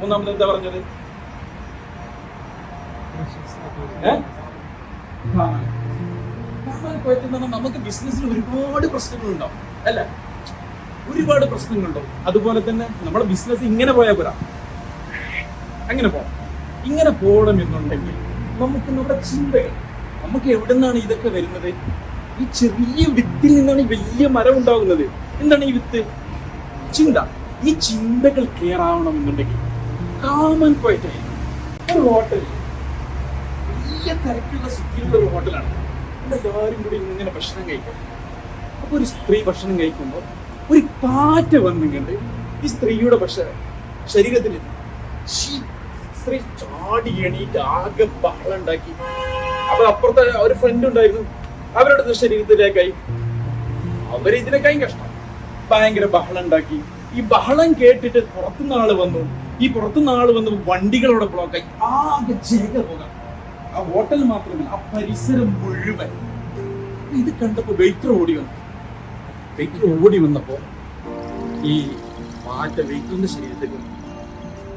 മൂന്നാമത് എന്താ പറഞ്ഞത്? നമുക്ക് ബിസിനസ്സിൽ ഒരുപാട് പ്രശ്നങ്ങളുണ്ടാവും അല്ല? ഒരുപാട് പ്രശ്നങ്ങളുണ്ടാവും. അതുപോലെ തന്നെ നമ്മുടെ ബിസിനസ് ഇങ്ങനെ പോയാൽ പോരാ. അങ്ങനെ പോകണം ഇങ്ങനെ പോകണം എന്നുണ്ടെങ്കിൽ നമുക്ക് നമ്മുടെ ചിന്തകൾ നമുക്ക് എവിടെ നിന്നാണ് ഇതൊക്കെ വരുന്നത്? ഈ ചെറിയ വിത്തിൽ നിന്നാണ് ഈ വലിയ മരം ഉണ്ടാകുന്നത്. എന്താണ് ഈ വിത്ത്? ചിന്ത. ഈ ചിന്തകൾ ക്ലിയർ ആവണമെന്നുണ്ടെങ്കിൽ കാമൻ പോയിട്ട്. ഒരു ഹോട്ടൽ. വലിയ തിരക്കുള്ള സിറ്റിയിലുള്ള ഒരു ഹോട്ടലാണ്. എല്ലാവരും കൂടി ഇങ്ങനെ ഭക്ഷണം കഴിക്കും. അപ്പൊ ഒരു സ്ത്രീ ഭക്ഷണം കഴിക്കുമ്പോൾ ഒരു കാറ്റ് വന്നിങ്ങണ്ട് ഈ സ്ത്രീയുടെ ഭക്ഷണം ശരീരത്തിൽ സ്ത്രീ ചാടി എണീറ്റ് ആകെ ബഹളം ഉണ്ടാക്കി. അപ്പൊ അപ്പുറത്തെ ഒരു ഫ്രണ്ട് ഉണ്ടായിരുന്നു. അവരുടെ ശരീരത്തിലേക്കായി. അവർ ഇതിനേക്കായും കഷ്ടം. ഭയങ്കര ബഹളം ഉണ്ടാക്കി. ഈ ബഹളം കേട്ടിട്ട് പുറത്തുനിന്ന് ആൾ വന്നു. ഈ പുറത്തുനിന്ന് ആൾ വന്ന് വണ്ടികളോടെ ബ്ലോക്കായി ആകെ ചേക പോകാം ആ ഹോട്ടൽ മാത്രമല്ല ആ പരിസരം മുഴുവൻ. ഇത് കണ്ടപ്പോ വെയിറ്റർ ഓടി വന്നു. വെയിറ്റർ ഓടി വന്നപ്പോ ഈ മാറ്റ വെയിറ്ററിന്റെ ശരീരത്തിൽ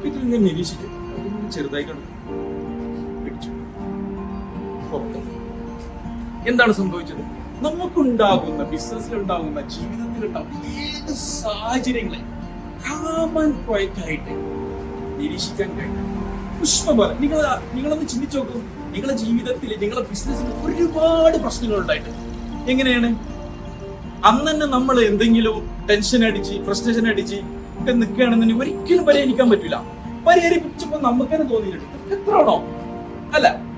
വെയിറ്റർ ഇങ്ങനെ അതിങ്ങനെ ചെറുതായി കണ്ടു പിടിച്ചു. എന്താണ് സംഭവിച്ചത്? നമുക്കുണ്ടാകുന്ന ബിസിനസ്സിലുണ്ടാകുന്ന ജീവിതത്തിലുണ്ടാകുന്ന ഏത് സാഹചര്യങ്ങളെ കാമൻ ആയിട്ട് നിരീക്ഷിക്കാൻ കഴിയും. പുഷ്പപോലെ നിങ്ങൾ നിങ്ങളൊന്ന് ചിന്തിച്ചു നോക്കൂ. നിങ്ങളുടെ ജീവിതത്തിൽ നിങ്ങളുടെ ബിസിനസ്സിൽ ഒരുപാട് പ്രശ്നങ്ങൾ ഉണ്ടായിട്ട്. എങ്ങനെയാണ്? അന്ന് തന്നെ നമ്മൾ എന്തെങ്കിലും ടെൻഷൻ അടിച്ച് ഫ്രസ്ട്രേഷൻ അടിച്ച് ഒക്കെ നിൽക്കുകയാണെന്നുണ്ടെങ്കിൽ ഒരിക്കലും പരിഹരിക്കാൻ പറ്റില്ല പരിഹരിപ്പിച്ചപ്പോ നമുക്ക് തന്നെ തോന്നിയിട്ടുണ്ട് എത്രണോ അല്ല.